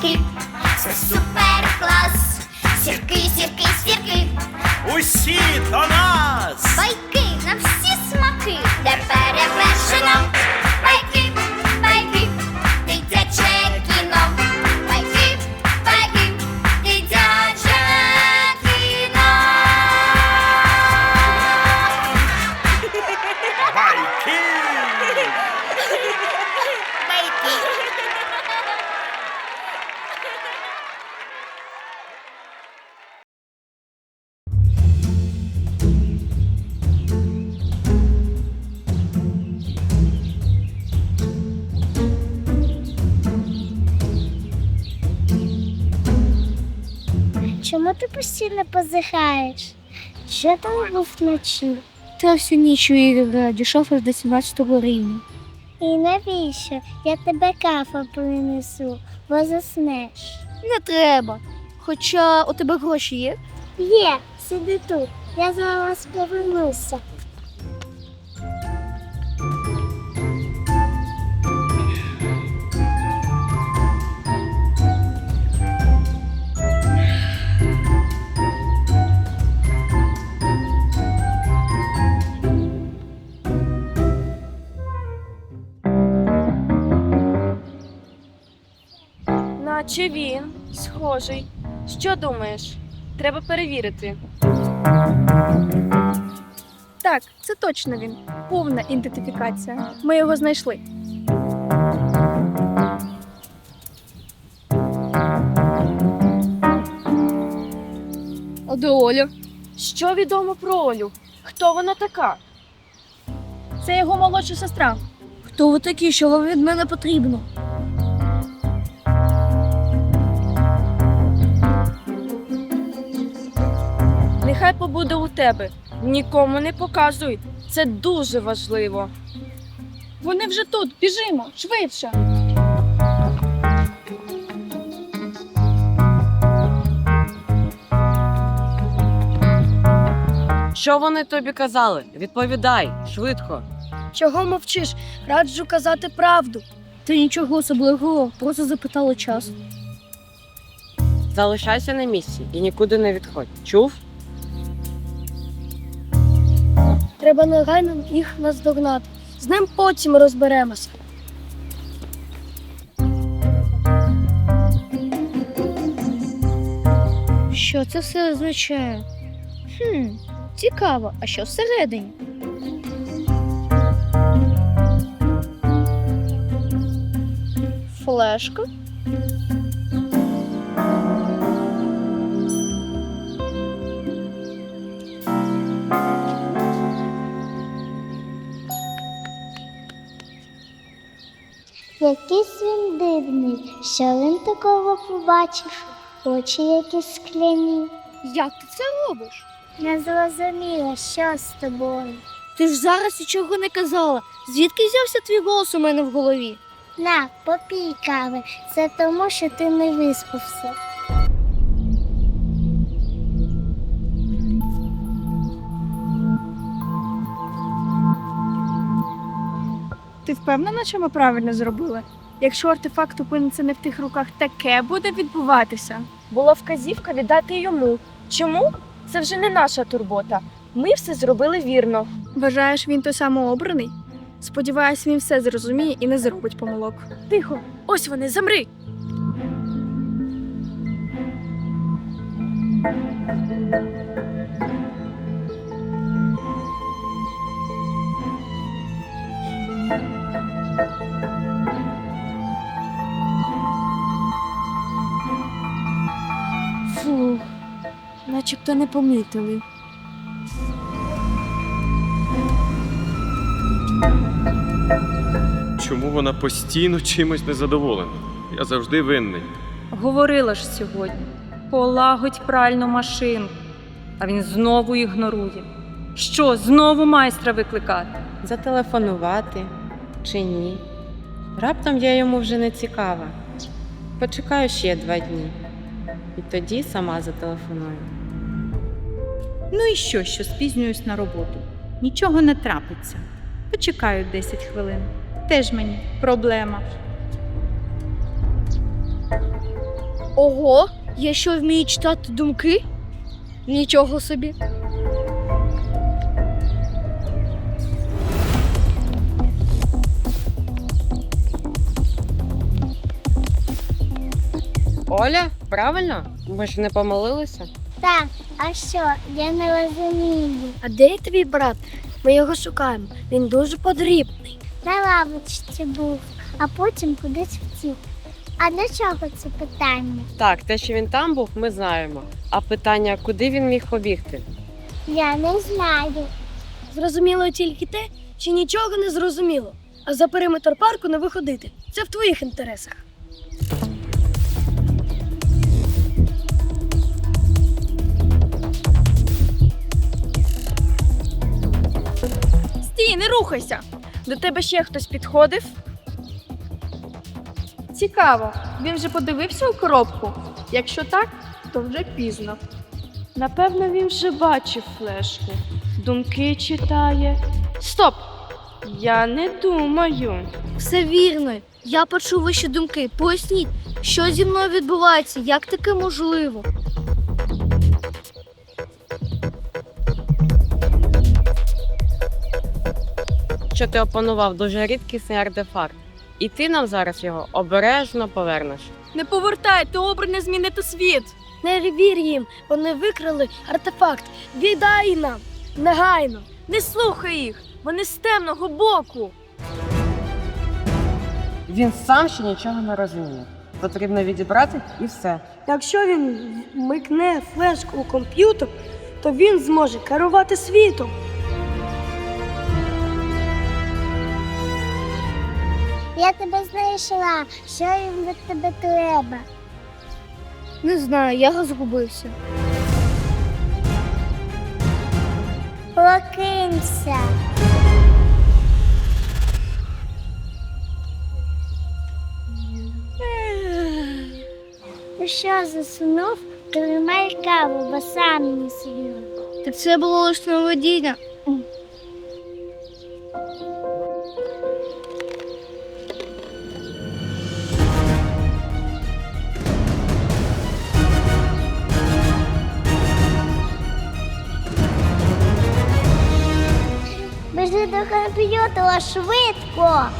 Check it. Sa super. Чому ти постійно позихаєш? Що там був вночі? Та всю ніч у ігри дійшов аж до 17 рівня. І навіщо? Я тебе кафа принесу, бо заснеш. Не треба. Хоча у тебе гроші є. Є, сиди тут. Я зараз повернуся. Наче він схожий. Що думаєш? Треба перевірити. Так, це точно він. Повна ідентифікація. Ми його знайшли. А де Оля? Що відомо про Олю? Хто вона така? Це його молодша сестра. Хто ви такі, що вам від мене потрібно? Нехай побуде у тебе. Нікому не показуй. Це дуже важливо. Вони вже тут, біжимо, швидше. Що вони тобі казали? Відповідай швидко. Чого мовчиш? Раджу казати правду. Ти нічого особливого, просто запитала час. Залишайся на місці і нікуди не відходь. Чув? Треба негайно їх наздогнати. З ним потім розберемося. Що це все означає? Хм, цікаво, а що всередині? Флешка? Якийсь він дивний. Що він такого побачив? Очі якісь скляні. Як ти це робиш? Не зрозуміла, що з тобою. Ти ж зараз нічого не казала. Звідки взявся твій голос у мене в голові? На, попій кави. Це тому, що ти не виспався. Ти впевнена, що ми правильно зробили? Якщо артефакт опиниться не в тих руках, таке буде відбуватися. Була вказівка віддати йому. Чому? Це вже не наша турбота. Ми все зробили вірно. Вважаєш, він той самообраний? Сподіваюсь, він все зрозуміє і не зробить помилок. Тихо, ось вони, замри. Фу, начебто не помітили. Чому вона постійно чимось незадоволена? Я завжди винний. Говорила ж сьогодні, полагодь пральну машину, а він знову ігнорує. Що, знову майстра викликати? Зателефонувати чи ні? Раптом я йому вже не цікава. Почекаю ще два дні. І тоді сама зателефоную. Ну і що, що спізнююсь на роботу? Нічого не трапиться. Почекаю 10 хвилин. Теж мені проблема. Ого, я що вмію читати думки? Нічого собі. Оля, правильно? Ми ж не помилилися? Так, а що? Я не розумію. А де твій брат? Ми його шукаємо. Він дуже подрібний. На лавочці був, а потім кудись втік. А для чого це питання? Так, те, що він там був, ми знаємо. А питання, куди він міг побігти? Я не знаю. Зрозуміло тільки те, що нічого не зрозуміло. А за периметр парку не виходити. Це в твоїх інтересах. Рухайся! До тебе ще хтось підходив? Цікаво, він вже подивився у коробку? Якщо так, то вже пізно. Напевно, він вже бачив флешку. Думки читає. Стоп! Я не думаю. Все вірно. Я почув ваші думки. Поясніть, що зі мною відбувається, як таке можливо? Що ти опанував дуже рідкісний артефакт, і ти нам зараз його обережно повернеш. Не повертайте обране змінити світ. Не вір їм, вони викрали артефакт. Віддай нам негайно. Не слухай їх. Вони з темного боку. Він сам ще нічого не розуміє. Потрібно відібрати і все. Якщо він вмикне флешку у комп'ютер, то він зможе керувати світом. Я тебе знайшла. Що їм від тебе треба? Не знаю, я розгубився. Прокинься. Ну що, засунув? Тримай каву, бо сам не сів. Так це було лише сновидіння. До комп'ютера швидко.